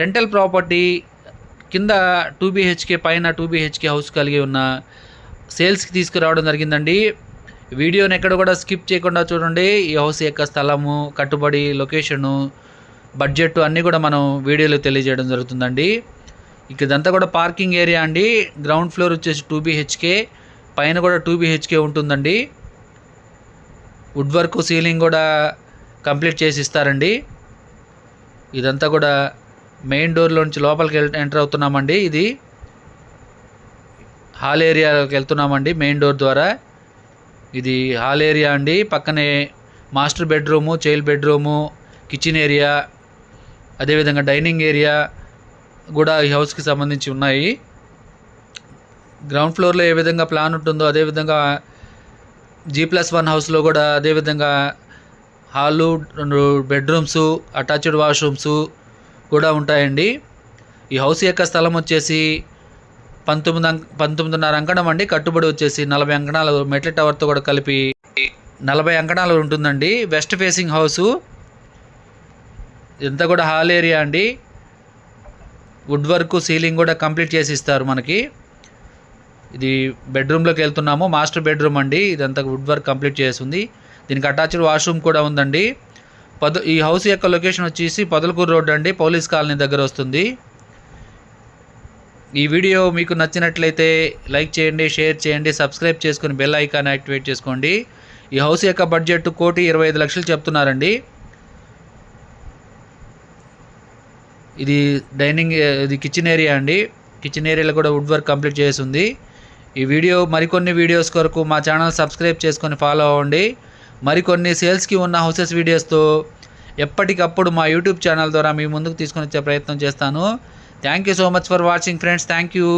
Rental property కింద two BHK పైన two BHK house కలిగి ఉన్న సేల్స్కి తీసుకురావడం జరిగిందండి. వీడియోని ఎక్కడ కూడా స్కిప్ చేయకుండా చూడండి. ఈ హౌస్ యొక్క స్థలము కట్టుబడి లొకేషను బడ్జెట్ అన్నీ కూడా మనం వీడియోలో తెలియజేయడం జరుగుతుందండి. ఇక ఇదంతా కూడా పార్కింగ్ ఏరియా అండి. గ్రౌండ్ ఫ్లోర్ వచ్చేసి టూ బీహెచ్కే పైన కూడా టూ బీహెచ్కే ఉంటుందండి. వుడ్ వర్క్ సీలింగ్ కూడా కంప్లీట్ చేసి ఇస్తారండి. ఇదంతా కూడా మెయిన్ డోర్లోంచి లోపలికి వెళ్ ఎంటర్ అవుతున్నామండి. ఇది హాల్ ఏరియాలోకి వెళ్తున్నామండి మెయిన్ డోర్ ద్వారా. ఇది హాల్ ఏరియా అండి. పక్కనే master bedroom child bedroom kitchen area అదేవిధంగా డైనింగ్ ఏరియా కూడా ఈ హౌస్కి సంబంధించి ఉన్నాయి. గ్రౌండ్ ఫ్లోర్లో ఏ విధంగా ప్లాన్ ఉంటుందో అదేవిధంగా జీ ప్లస్ వన్ హౌస్లో కూడా అదేవిధంగా హాలు రెండు బెడ్రూమ్స్ అటాచ్డ్ వాష్రూమ్స్ కూడా ఉంటాయండి. ఈ హౌస్ యొక్క స్థలం వచ్చేసి పంతొమ్మిది పంతొమ్మిదిన్నర అంకణం అండి. కట్టుబడి వచ్చేసి నలభై అంకణాలు మెట్ల టవర్తో కూడా కలిపి నలభై అంకణాలు ఉంటుందండి. West facing house. ఇదంతా కూడా హాల్ ఏరియా అండి. వుడ్ వర్క్ సీలింగ్ కూడా కంప్లీట్ చేసి ఇస్తారు మనకి. ఇది బెడ్రూమ్లోకి వెళ్తున్నాము. మాస్టర్ బెడ్రూమ్ అండి. ఇదంతా వుడ్ వర్క్ కంప్లీట్ చేసింది దీనికి అటాచ్డ్ వాష్రూమ్ కూడా ఉందండి. పద ఈ హౌస్ యొక్క లొకేషన్ వచ్చేసి పదలకూరు రోడ్ అండి పోలీస్ కాలనీ దగ్గర వస్తుంది. ఈ వీడియో మీకు నచ్చినట్లయితే లైక్ చేయండి షేర్ చేయండి సబ్స్క్రైబ్ చేసుకుని బెల్ ఐకాన్ యాక్టివేట్ చేసుకోండి. ఈ హౌస్ యొక్క బడ్జెట్ కోటి ఇరవై ఐదు లక్షలు చెప్తున్నారండి. ఇది డైనింగ్ ఇది కిచెన్ ఏరియా అండి. కిచెన్ ఏరియాలో కూడా వుడ్ వర్క్ కంప్లీట్ చేసి ఉంది. ఈ వీడియో మరికొన్ని వీడియోస్ కొరకు మా ఛానల్ సబ్స్క్రైబ్ చేసుకొని ఫాలో అవ్వండి. మరికొన్ని సేల్స్కి ఉన్న హౌసెస్ వీడియోస్తో ఎప్పటికప్పుడు మా యూట్యూబ్ ఛానల్ ద్వారా మీ ముందుకు తీసుకొని వచ్చే ప్రయత్నం చేస్తాను. Thank you so much for watching friends. Thank you.